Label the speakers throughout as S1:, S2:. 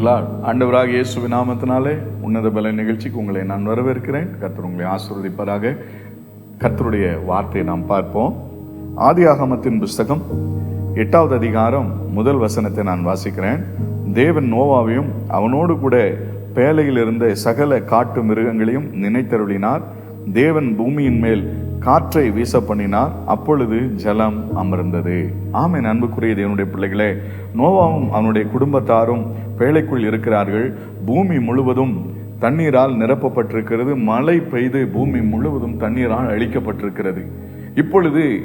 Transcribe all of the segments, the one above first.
S1: பிரைசலா ஆண்டவராக இயேசு நாமத்தினாலே உன்னத பல நிகழ்ச்சிக்கு உங்களை நான் வரவேற்கிறேன். கர்த்தர் உங்களை ஆசீர்வதிப்பதாக கர்த்தருடைய வார்த்தையை நாம் பார்ப்போம். ஆதியாகமத்தின் புஸ்தகம் எட்டாவது அதிகாரம் முதல் வசனத்தை நான் வாசிக்கிறேன். தேவன் நோவாவையும் அவனோடு கூட பேலையில் இருந்த சகல காட்டு மிருகங்களையும் நினைத்தருளினார். தேவன் பூமியின் மேல் காற்றை வீச பண்ணினார் அப்பொழுது ஜலம் அமர்ந்தது. ஆமை அன்புக்குரிய தேவனுடைய பிள்ளைகளே நோவாவும் அவனுடைய குடும்பத்தாரும் பேழைக்குள் இருக்கிறார்கள். பூமி முழுவதும் தண்ணீரால் நிரப்பப்பட்டிருக்கிறது. மழை பெய்து பூமி முழுவதும் தண்ணீரால் அழிக்கப்பட்டிருக்கிறது. இப்பொழுது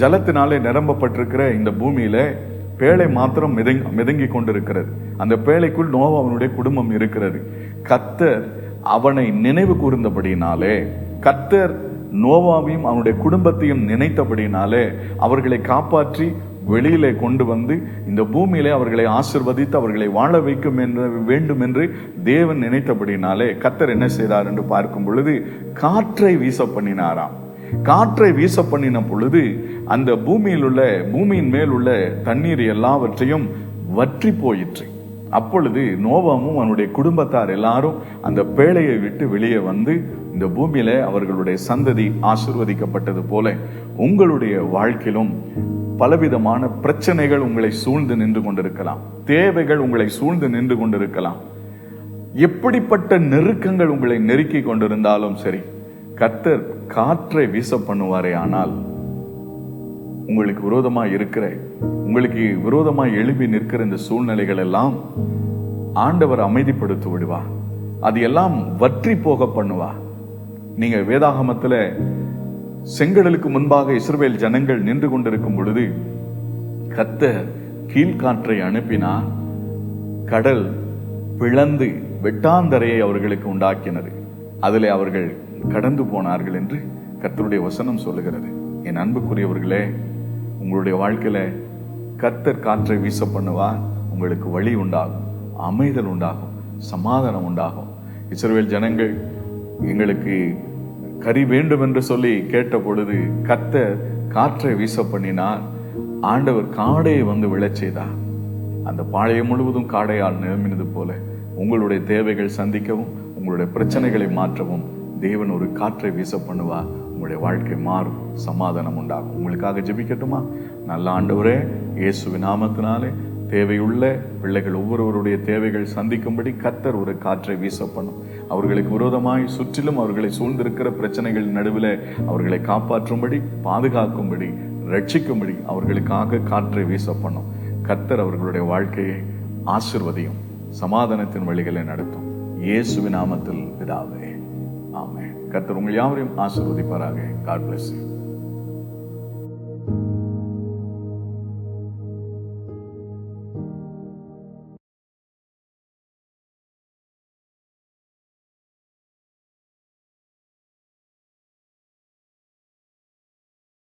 S1: ஜலத்தினாலே நிரம்பப்பட்டிருக்கிற இந்த பூமியில பேழை மாத்திரம் மிதங் மிதங்கி கொண்டிருக்கிறது. அந்த பேழைக்குள் நோவா அவனுடைய குடும்பம் இருக்கிறது. கத்தர் அவனை நினைவு கூர்ந்தபடினாலே கத்தர் நோவாவையும் அவனுடைய குடும்பத்தையும் நினைத்தபடினாலே அவர்களை காப்பாற்றி வெளியிலே கொண்டு வந்து இந்த பூமியிலே அவர்களை ஆசிர்வதித்து அவர்களை வாழ வைக்கும் என்று வேண்டும் என்று தேவன் நினைத்தபடினாலே கத்தர் என்ன செய்தார் என்று பார்க்கும் பொழுது காற்றை வீச பண்ணினாராம் காற்றை வீச பண்ணின பொழுது அந்த பூமியில் உள்ள பூமியின் மேல் உள்ள தண்ணீர் எல்லாவற்றையும் வற்றி போயிற்று. அப்பொழுது நோவாமும் அவனுடைய குடும்பத்தார் எல்லாரும் அந்த பேழையை விட்டு வெளியே வந்து இந்த பூமியில அவர்களுடைய சந்ததி ஆசிர்வதிக்கப்பட்டது போல உங்களுடைய வாழ்க்கையிலும் பலவிதமான பிரச்சனைகள் உங்களை சூழ்ந்து நின்று கொண்டிருக்கலாம். தேவைகள் உங்களை சூழ்ந்து நின்று கொண்டிருக்கலாம். எப்படிப்பட்ட நெருக்கங்கள் உங்களை நெருக்கி கொண்டிருந்தாலும் சரி கர்த்தர் காற்றை வீச பண்ணுவாரே ஆனால் உங்களுக்கு விரோதமா இருக்கிற உங்களுக்கு விரோதமா எழுப்பி நிற்கிற இந்த சூழ்நிலைகள் எல்லாம் ஆண்டவர் அமைதிப்படுத்தி விடுவா அது எல்லாம் வற்றி போக பண்ணுவா. நீங்க வேதாகமத்தில் செங்கடலுக்கு முன்பாக இஸ்ரேல் ஜனங்கள் நின்று கொண்டிருக்கும் பொழுது கத்த கீழ்காற்றை அனுப்பினா கடல் பிளந்து வெட்டாந்தரையை அவர்களுக்கு உண்டாக்கினது. அதிலே அவர்கள் கடந்து போனார்கள் என்று கர்த்தருடைய வசனம் சொல்லுகிறது. என் அன்புக்குரியவர்களே உங்களுடைய வாழ்க்கையில கத்தர் காற்றை வீச பண்ணுவார் உங்களுக்கு வழி உண்டாகும் அமைதல் உண்டாகும் சமாதானம் உண்டாகும். இஸ்ரேல் ஜனங்கள் எங்களுக்கு கறி வேண்டும் என்று சொல்லி கேட்ட பொழுது கத்தர் காற்றை வீச பண்ணினார் ஆண்டவர் காடையை வந்து விழச் செய்தார். அந்த பாளையம் முழுவதும் காடையால் நிரம்பினது போல உங்களுடைய தேவைகள் சந்திக்கவும் உங்களுடைய பிரச்சனைகளை மாற்றவும் தேவன் ஒரு காற்றை வீச பண்ணுவா உங்களுடைய வாழ்க்கை மாறும் சமாதானம் உண்டாகும். உங்களுக்காக ஜெபிக்கட்டுமா? நல்ல ஆண்டவரே இயேசு நாமத்தினாலே தேவையுள்ள பிள்ளைகள் ஒவ்வொருவருடைய தேவைகள் சந்திக்கும்படி கத்தர் ஒரு காற்றை வீச பண்ணும் அவர்களுக்கு விரோதமாய் சுற்றிலும் அவர்களை சூழ்ந்திருக்கிற பிரச்சனைகள் நடுவில் அவர்களை காப்பாற்றும்படி பாதுகாக்கும்படி ரட்சிக்கும்படி அவர்களுக்காக காற்றை வீச பண்ணும் கத்தர் அவர்களுடைய வாழ்க்கையை ஆசிர்வதியும் சமாதானத்தின் வழிகளை நடத்தும். இயேசுவின் நாமத்தில் பிதாவே. ஆமாம் கர்த்தர் உங்கள் யாவரையும் ஆசிர்வதிப்பாராக. God bless you